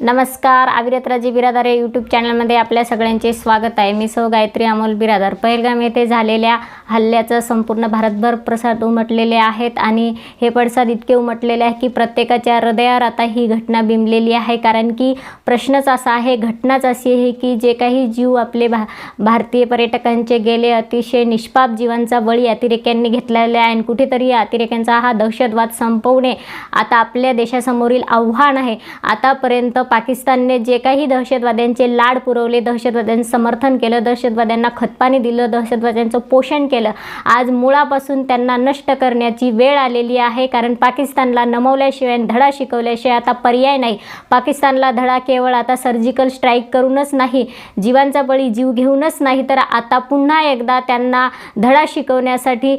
नमस्कार अविरत्राजी बिरादारे यूट्यूब चॅनलमध्ये आपल्या सगळ्यांचे स्वागत आहे. मी सौ गायत्री अमोल बिरादार. पहिलगाम येथे झालेल्या हल्ल्याचं संपूर्ण भारतभर प्रसाद उमटलेले आहेत आणि हे पडसाद इतके उमटलेले आहे की प्रत्येकाच्या हृदयावर आता ही घटना बिंबलेली आहे. कारण की प्रश्नच असा आहे घटनाच अशी आहे की जे काही जीव आपले भा भारतीय पर्यटकांचे गेले अतिशय निष्पाप जीवांचा बळी अतिरेक्यांनी घेतलेला आहे आणि कुठेतरी अतिरेक्यांचा हा दहशतवाद संपवणे आता आपल्या देशासमोरील आव्हान आहे. आतापर्यंत पाकिस्तानने जे काही दहशतवाद्यांचे लाड पुरवले दहशतवाद्यांचं समर्थन केलं दहशतवाद्यांना खतपाणी दिलं दहशतवाद्यांचं पोषण केलं आज मुळापासून त्यांना नष्ट करण्याची वेळ आलेली आहे. कारण पाकिस्तानला नमवल्याशिवाय धडा शिकवल्याशिवाय आता पर्याय नाही. पाकिस्तानला धडा केवळ आता सर्जिकल स्ट्राईक करूनच नाही जीवांचा बळी जीव घेऊनच नाही तर आता पुन्हा एकदा त्यांना धडा शिकवण्यासाठी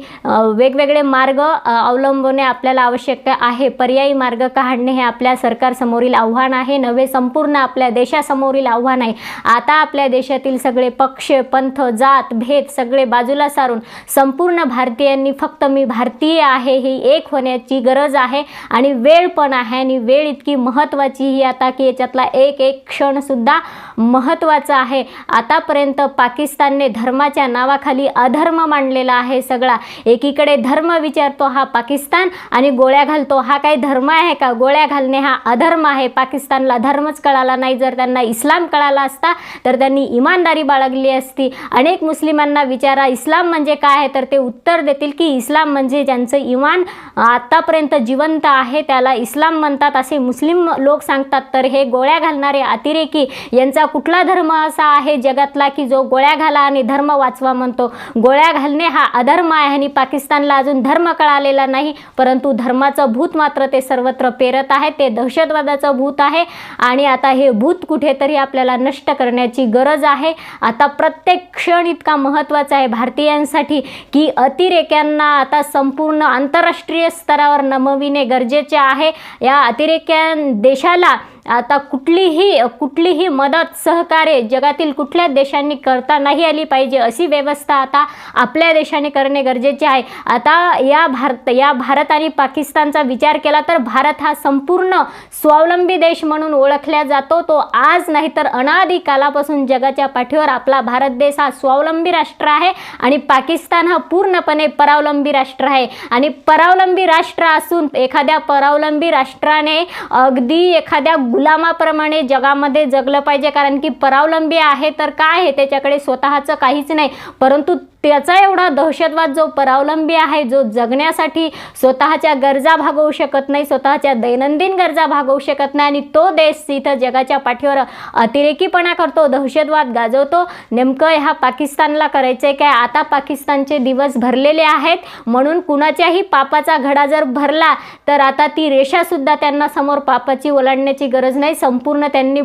वेगवेगळे मार्ग अवलंबणे अवलंबवणे आपल्याला आवश्यक आहे. पर्यायी मार्ग काढणे हे आपल्या सरकारसमोरील आव्हान आहे. नवे संपूर्ण आपल्या देशासमोरील आव्हान आहे. आता आपल्या देशातील सगळे पक्ष पंथ जात भेद सगळे बाजूला सारून संपूर्ण भारतीयांनी फक्त मी भारतीय आहे ही एक होण्याची गरज आहे आणि वेळ पण आहे आणि वेळ इतकी महत्त्वाची ही आता की याच्यातला एक एक क्षणसुद्धा महत्त्वाचा आहे. आतापर्यंत पाकिस्तानने धर्माच्या नावाखाली अधर्म मांडलेला आहे सगळा. एकीकडे धर्म विचारतो हा पाकिस्तान आणि गोळ्या घालतो. हा काही धर्म आहे का? गोळ्या घालणे हा अधर्म आहे. पाकिस्तानला धर्मच कळाला नाही. जर त्यांना इस्लाम कळाला असता तर त्यांनी इमानदारी बाळगली असती. अनेक मुस्लिमांना विचारा इस्लाम म्हणजे काय आहे? तर ते उत्तर देतील की इस्लाम म्हणजे ज्यांचं इमान आतापर्यंत जिवंत आहे त्याला इस्लाम म्हणतात. असे मुस्लिम लोक सांगतात तर हे गोळ्या घालणारे अतिरेकी यांचा कुठला धर्म असा आहे जगातला की जो गोळ्या घाला आणि धर्म वाचवा म्हणतो? गोळ्या घालणे हा अधर्म आहे आणि पाकिस्तानला अजून धर्म कळालेला नाही परंतु धर्माचं भूत मात्र ते सर्वत्र पेरत आहे. ते दहशतवादाचं भूत आहे. आणि आता हे भूत कुठेतरी आपल्याला नष्ट करण्याची गरज आहे. आता प्रत्येक क्षण इतका महत्त्वाचा आहे भारतीयांसाठी की अतिरेक्यांना आता संपूर्ण आंतरराष्ट्रीय स्तरावर नमविणे गरजेचे आहे. या अतिरेक्यां देशाला आता कुठलीही कुठलीही मदत सहकार्य जगातील कुठल्याच देशांनी करता नाही आली पाहिजे अशी व्यवस्था आता आपल्या देशाने करणे गरजेचे आहे. आता या भारत या भारत आणि पाकिस्तानचा विचार केला तर भारत हा संपूर्ण स्वावलंबी देश म्हणून ओळखला जातो. तो आज नाही तर अनादी कालापासून जगाच्या पाठीवर आपला भारत देश हा स्वावलंबी राष्ट्र आहे आणि पाकिस्तान हा पूर्णपणे परावलंबी राष्ट्र आहे. आणि परावलंबी राष्ट्र असून एखाद्या परावलंबी राष्ट्राने अगदी एखाद्या गुलामाप्रमाणे जगामध्ये जगलं पाहिजे कारण की परावलंबी आहे तर काय आहे? त्याच्याकडे स्वतःचं काहीच नाही. परंतु त्याचा एवढा दहशतवाद जो परावलंबी आहे जो जगण्यासाठी स्वतःच्या गरजा भागवू शकत नाही स्वतःच्या दैनंदिन गरजा भागवू शकत नाही आणि तो देश इथं जगाच्या पाठीवर अतिरेकीपणा करतो दहशतवाद गाजवतो. नेमकं ह्या पाकिस्तानला करायचं आहे काय? आता पाकिस्तानचे दिवस भरलेले आहेत. म्हणून कुणाच्याही पापाचा घडा जर भरला तर आता ती रेषासुद्धा त्यांना समोर पापाची ओलांडण्याची गरज नाही. संपूर्ण त्यांनी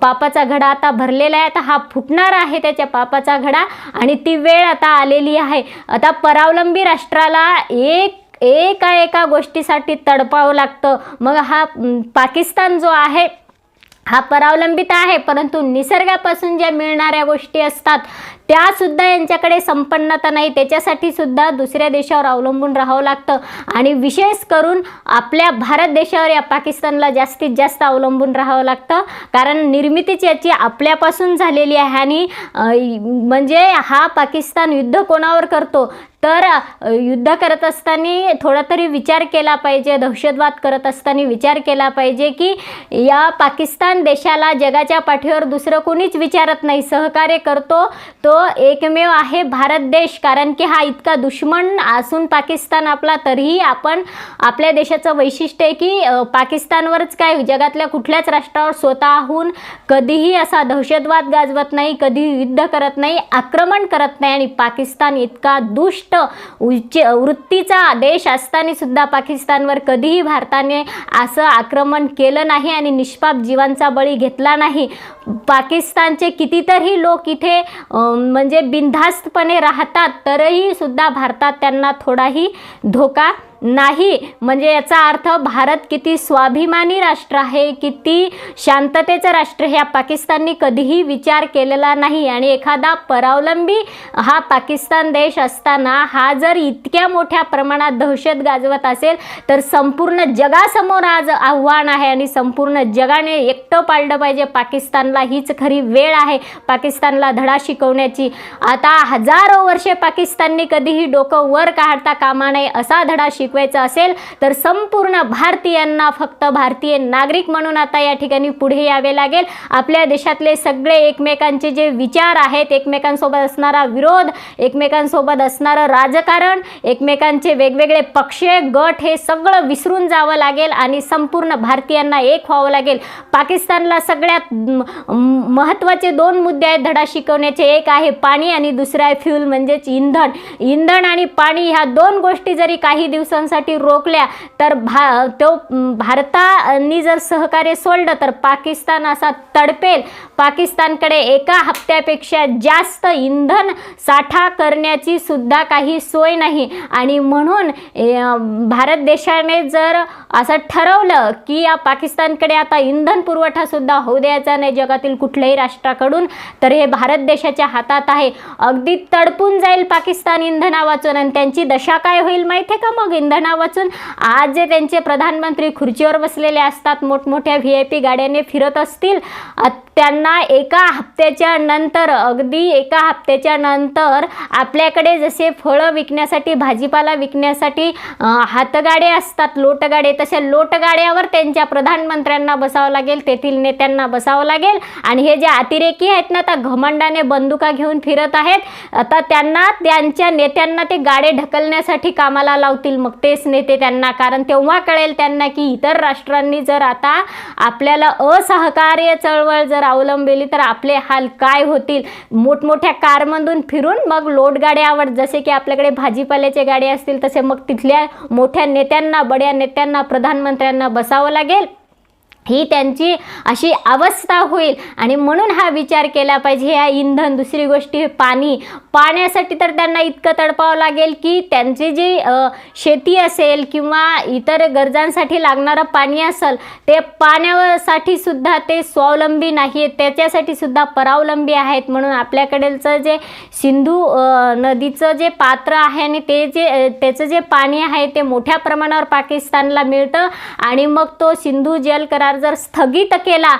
पापाचा घडा आता भरलेला आहे. आता हा फुटणार आहे त्याच्या पापाचा घडा आणि ती वेळ आता आलेली आहे. आता परावलंबी राष्ट्राला एक एका एका गोष्टीसाठी तडपावं लागतं. मग हा पाकिस्तान जो आहे हा परावलंबित आहे परंतु निसर्गापासून ज्या मिळणाऱ्या गोष्टी असतात त्यासुद्धा यांच्याकडे संपन्नता नाही. त्याच्यासाठी सुद्धा दुसऱ्या देशावर अवलंबून राहावं लागतं. आणि विशेष करून आपल्या भारत देशावर या पाकिस्तानला जास्तीत जास्त अवलंबून राहावं लागतं. कारण निर्मितीच याची आपल्यापासून झालेली आहे आणि म्हणजे हा पाकिस्तान युद्ध कोणावर करतो? तर युद्ध करत असताना थोडा तरी विचार केला पाहिजे दहशतवाद करत असताना विचार केला पाहिजे की या पाकिस्तान देशाला जगाच्या पाठीवर दुसरं कोणीच विचारत नाही. सहकार्य करतो तो एकमेव आहे भारत देश. कारण की हा इतका दुश्मन असून पाकिस्तान आपला तरीही आपण आपल्या देशाचं वैशिष्ट्य आहे की पाकिस्तानवरच काय जगातल्या कुठल्याच राष्ट्रावर स्वतःहून कधीही असा दहशतवाद गाजवत नाही कधी युद्ध करत नाही आक्रमण करत नाही. आणि पाकिस्तान इतका दुष्ट उच्च वृत्तीचा देश असताना सुद्धा पाकिस्तानवर कधीही भारताने असं आक्रमण केलं नाही. आणि निष्पाप जीवांचा बळी घेतला नाही. पाकिस्तानचे कितीतरी लोक इथे म्हणजे बिनधास्तपणे राहतात तरीही सुद्धा भारतात त्यांना थोडाही धोका नाही. म्हणजे याचा अर्थ भारत किती स्वाभिमानी राष्ट्र आहे किती शांततेचं राष्ट्र ह्या पाकिस्ताननी कधीही विचार केलेला नाही. आणि एखादा परावलंबी हा पाकिस्तान देश असताना हा जर इतक्या मोठ्या प्रमाणात दहशत गाजवत असेल तर संपूर्ण जगासमोर आज आव्हान आहे आणि संपूर्ण जगाने एकटं पाळलं पाहिजे. पाकिस्तानला हीच खरी वेळ आहे पाकिस्तानला धडा शिकवण्याची. आता हजारो वर्षे पाकिस्ताननी कधीही डोकं वर काढता कामा नये असा धडा शिकवायचं असेल तर संपूर्ण भारतीयांना फक्त भारतीय नागरिक म्हणून आता या ठिकाणी पुढे यावे लागेल. आपल्या देशातले सगळे एकमेकांचे जे विचार आहेत एकमेकांसोबत असणारा विरोध एकमेकांसोबत असणारं राजकारण एकमेकांचे वेगवेगळे पक्ष गट हे सगळं विसरून जावं लागेल आणि संपूर्ण भारतीयांना एक व्हावं लागेल. पाकिस्तानला सगळ्यात महत्त्वाचे दोन मुद्दे आहेत धडा शिकवण्याचे. एक आहे पाणी आणि दुसरं आहे फ्यूल म्हणजेच इंधन. इंधन आणि पाणी ह्या दोन गोष्टी जरी काही दिवस दिवसांसाठी रोखल्या तर भा तो भारतानी जर सहकार्य सोडलं तर पाकिस्तान असा तडपेल. पाकिस्तानकडे एका हप्त्यापेक्षा जास्त इंधन साठा करण्याची सुद्धा काही सोय नाही. आणि म्हणून भारत देशाने जर असं ठरवलं की या पाकिस्तानकडे आता इंधन पुरवठा सुद्धा होऊ द्यायचा नाही जगातील कुठल्याही राष्ट्राकडून तर हे भारत देशाच्या हातात आहे. अगदी तडपून जाईल पाकिस्तान इंधना वाचून आणि त्यांची दशा काय होईल माहिती आहे का मग? इंधना वाचून आज जे त्यांचे प्रधानमंत्री खुर्चीवर बसलेले असतात मोठमोठ्या व्ही आय पी गाड्याने फिरत असतील त्यांना एका हप्त्याच्या नंतर अगदी एका हप्त्याच्या नंतर आपल्याकडे जसे फळं विकण्यासाठी भाजीपाला विकण्यासाठी हातगाडे असतात लोटगाडे तशा लोटगाड्यावर त्यांच्या प्रधानमंत्र्यांना बसावं लागेल तेथील नेत्यांना बसावं लागेल. आणि हे जे अतिरेकी आहेत ना त्या घमंडाने बंदुका घेऊन फिरत आहेत. आता त्यांना त्यांच्या नेत्यांना ते गाडे ढकलण्यासाठी कामाला लावतील मग. तेच नेते त्यांना. कारण तेव्हा कळेल त्यांना की इतर राष्ट्रांनी जर आता आपल्याला असहकार्य चळवळ जर अवलंबिली तर आपले हाल काय होतील? मोठमोठ्या कारमधून फिरून मग लोटगाड्यावर जसे की आपल्याकडे भाजीपाल्याचे गाडी असतील तसे मग तिथल्या मोठ्या नेत्यांना बड्या नेत्यांना प्रधानमंत्र्यांना बसावं लागेल. ही त्यांची अशी अवस्था होईल. आणि म्हणून हा विचार केला पाहिजे. ह्या इंधन दुसरी गोष्टी पाणी. पाण्यासाठी तर त्यांना इतकं तडपावं लागेल की त्यांची जी शेती असेल किंवा इतर गरजांसाठी लागणारं पाणी असेल ते पाण्यासाठी सुद्धा ते स्वावलंबी नाही आहेत त्याच्यासाठी सुद्धा परावलंबी आहेत. म्हणून आपल्याकडचं जे सिंधू नदीचं जे पात्र आहे आणि ते जे त्याचं जे पाणी आहे ते मोठ्या प्रमाणावर पाकिस्तानला मिळतं. आणि मग तो सिंधू जल करार जर स्थगित केला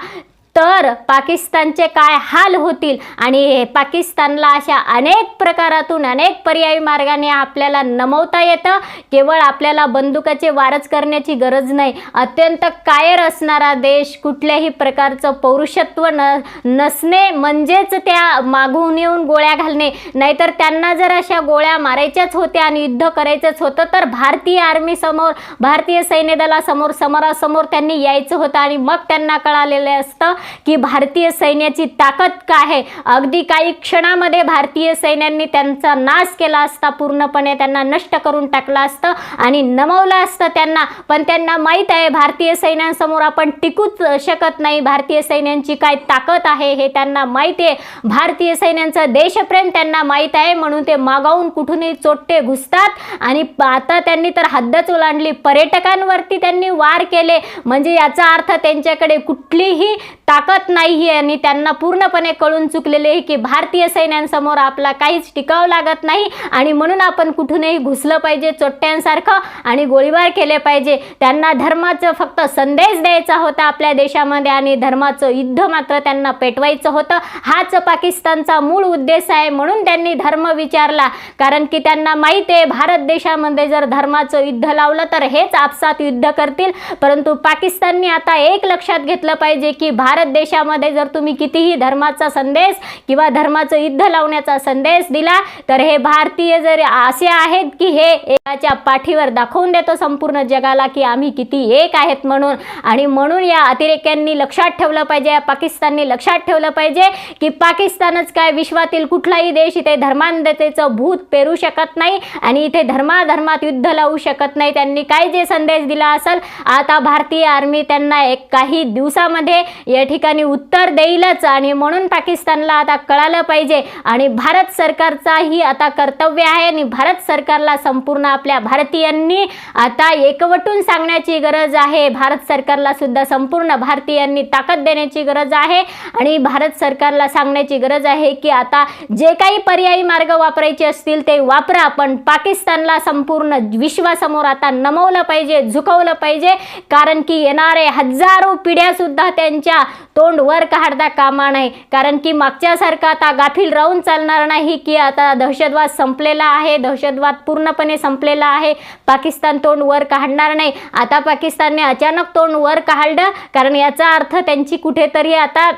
तर पाकिस्तानचे काय हाल होतील? आणि हे पाकिस्तानला अशा अनेक प्रकारातून अनेक पर्यायी मार्गाने आपल्याला नमवता येतं. केवळ आपल्याला बंदुकाचे वारच करण्याची गरज नाही. अत्यंत कायर असणारा देश कुठल्याही प्रकारचं पौरुषत्व न नसणे म्हणजेच त्या मागून येऊन गोळ्या घालणे. नाहीतर त्यांना जर अशा गोळ्या मारायच्याच होत्या आणि युद्ध करायचंच होतं तर भारतीय आर्मीसमोर भारतीय सैन्य दलासमोर समोरासमोर त्यांनी यायचं होतं आणि मग त्यांना कळालेलं असतं. की भारतीय सैन्याची ताकद काय आहे? अगदी काही क्षणामध्ये भारतीय सैन्यांनी त्यांचा नाश केला असता पूर्णपणे त्यांना नष्ट करून टाकलं असतं आणि नमवलं असतं त्यांना. पण त्यांना माहीत आहे भारतीय सैन्यांसमोर आपण टिकूच शकत नाही. भारतीय सैन्यांची काय ताकद आहे हे त्यांना माहिती आहे. भारतीय सैन्यांचं देशप्रेम त्यांना माहीत आहे म्हणून ते मागावून कुठूनही चोट्टे घुसतात. आणि आता त्यांनी तर हद्दच ओलांडली. पर्यटकांवरती त्यांनी वार केले. म्हणजे याचा अर्थ त्यांच्याकडे कुठलीही ताकद नाही आहे आणि त्यांना पूर्णपणे कळून चुकलेले आहे की भारतीय सैन्यांसमोर आपला काहीच टिकाव लागत नाही. आणि म्हणून आपण कुठूनही घुसलं पाहिजे चोट्ट्यांसारखं आणि गोळीबार केले पाहिजे. त्यांना धर्माचं फक्त संदेश द्यायचा होता आपल्या देशामध्ये आणि धर्माचं युद्ध मात्र त्यांना पेटवायचं होतं. हाच पाकिस्तानचा मूळ उद्देश आहे म्हणून त्यांनी धर्म विचारला. कारण की त्यांना माहीत आहे भारत देशामध्ये जर धर्माचं युद्ध लावलं तर हेच आपसात युद्ध करतील. परंतु पाकिस्तानने आता एक लक्षात घेतलं पाहिजे की भारत भारत देशामध्ये जर तुम्ही कितीही धर्माचा संदेश किंवा धर्माचं युद्ध लावण्याचा संदेश दिला तर हे भारतीय जर असे आहेत की हे एकाच्या पाठीवर दाखवून देतो संपूर्ण जगाला की आम्ही किती एक आहेत म्हणून. आणि म्हणून या अतिरेक्यांनी लक्षात ठेवलं पाहिजे या पाकिस्ताननी लक्षात ठेवलं पाहिजे की पाकिस्तानच काय विश्वातील कुठलाही देश इथे धर्मांधतेचं भूत पेरू शकत नाही आणि इथे धर्माधर्मात युद्ध लावू शकत नाही. त्यांनी काय जे संदेश दिला असेल आता भारतीय आर्मी त्यांना एक काही दिवसामध्ये या ठिकाणी उत्तर देईलच आणि म्हणून पाकिस्तानला आता कळालं पाहिजे. आणि भारत सरकारचाही आता कर्तव्य आहे आणि भारत सरकारला संपूर्ण आपल्या भारतीयांनी आता एकवटून सांगण्याची गरज आहे. भारत सरकारला सुद्धा संपूर्ण भारतीयांनी ताकद देण्याची गरज आहे. आणि भारत सरकारला सांगण्याची गरज आहे की आता जे काही पर्यायी मार्ग वापरायचे असतील ते वापरा पण पाकिस्तानला संपूर्ण विश्वासमोर आता नमवलं पाहिजे झुकवलं पाहिजे. कारण की येणारे हजारो पिढ्यासुद्धा त्यांच्या तोंड वर काढता कामा नाही कारण की मागच्यासारखं आता गाफील राहून चालणार नाही की आता दहशतवाद संपलेला आहे दहशतवाद पूर्णपणे संपलेला आहे. पाकिस्तान तोंड वर काढणार नाही. आता पाकिस्तानने अचानक तोंड वर काढलं. कारण याचा अर्थ त्यांची कुठेतरी आता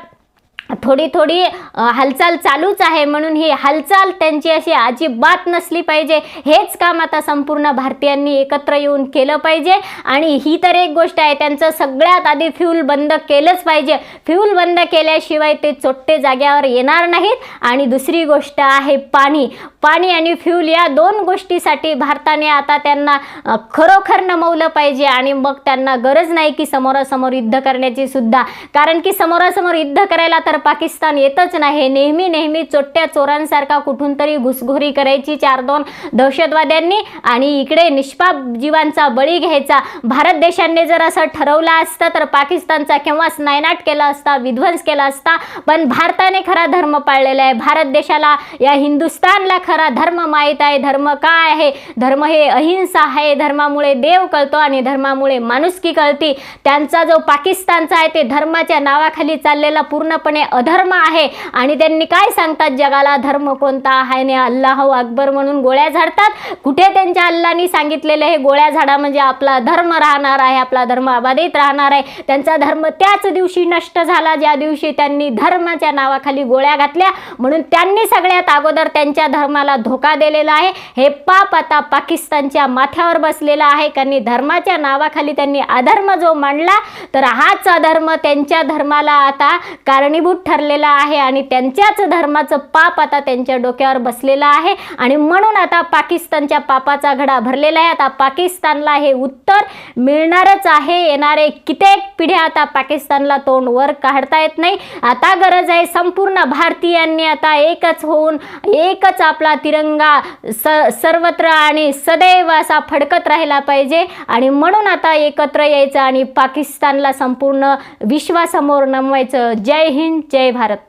थोडी थोडी हालचाल चालूच आहे म्हणून ही हालचाल त्यांची अशी अजिबात नसली पाहिजे. हेच काम आता संपूर्ण भारतीयांनी एकत्र येऊन केलं पाहिजे. आणि ही तर एक गोष्ट आहे त्यांचं सगळ्यात आधी फ्यूल बंद केलंच पाहिजे. फ्यूल बंद केल्याशिवाय ते चोट्टे जाग्यावर येणार नाहीत. आणि दुसरी गोष्ट आहे पाणी. पाणी आणि फ्यूल या दोन गोष्टीसाठी भारताने आता त्यांना खरोखर नमवलं पाहिजे. आणि मग त्यांना गरज नाही की समोरासमोर युद्ध करण्याची सुद्धा. कारण की समोरासमोर युद्ध करायला तर पाकिस्तान येतच नाही. नेहमी नेहमी चोट्ट्या चोरांसारखा कुठून तरी घुसघोरी करायची चार दोन दहशतवाद्यांनी आणि इकडे निष्पाप जीवांचा बळी घ्यायचा. भारत देशाने जर असं ठरवलं असतं तर पाकिस्तानचा केव्हाच नायनाट केला असता विध्वंस केला असता पण भारताने खरा धर्म पाळलेला आहे. भारत देशाला या हिंदुस्थानला खरा धर्म माहीत आहे. धर्म काय आहे? धर्म हे अहिंसा आहे. धर्मामुळे देव कळतो आणि धर्मामुळे माणुसकी कळती. त्यांचा जो पाकिस्तानचा आहे ते धर्माच्या नावाखाली चाललेला पूर्णपणे अधर्म आहे. आणि त्यांनी काय सांगतात? जगाला धर्म कोणता? आहे ने अल्लाह अकबर म्हणून गोळ्या झाडतात. कुठे त्यांच्या अल्लानी सांगितलेलं हे गोळ्या झाडा म्हणजे आपला धर्म राहणार आहे आपला धर्म अबाधित राहणार आहे. त्यांचा धर्म त्याच दिवशी नष्ट झाला ज्या दिवशी त्यांनी धर्माच्या नावाखाली गोळ्या घातल्या. म्हणून त्यांनी सगळ्यात अगोदर त्यांच्या धर्माला धोका दिलेला आहे. हे पाप आता पाकिस्तानच्या माथ्यावर बसलेला आहे. कारण धर्माच्या नावाखाली त्यांनी अधर्म जो मांडला तर हाच अधर्म त्यांच्या धर्माला आता कारणीभूत कारणीभूत ठरलेला आहे आणि त्यांच्याच धर्माचं पाप आता त्यांच्या डोक्यावर बसलेलं आहे. आणि म्हणून आता पाकिस्तानच्या पापाचा घडा भरलेला आहे. आता पाकिस्तानला हे उत्तर मिळणारच आहे. येणारे कित्येक पिढ्या आता पाकिस्तानला तोंड वर काढता येत नाही. आता गरज आहे संपूर्ण भारतीयांनी आता एकच होऊन एकच आपला तिरंगा स सर्वत्र आणि सदैव असा फडकत राहिला पाहिजे. आणि म्हणून आता एकत्र यायचं आणि पाकिस्तानला संपूर्ण विश्वासमोर नमवायचं. जय हिंद. जय भारत.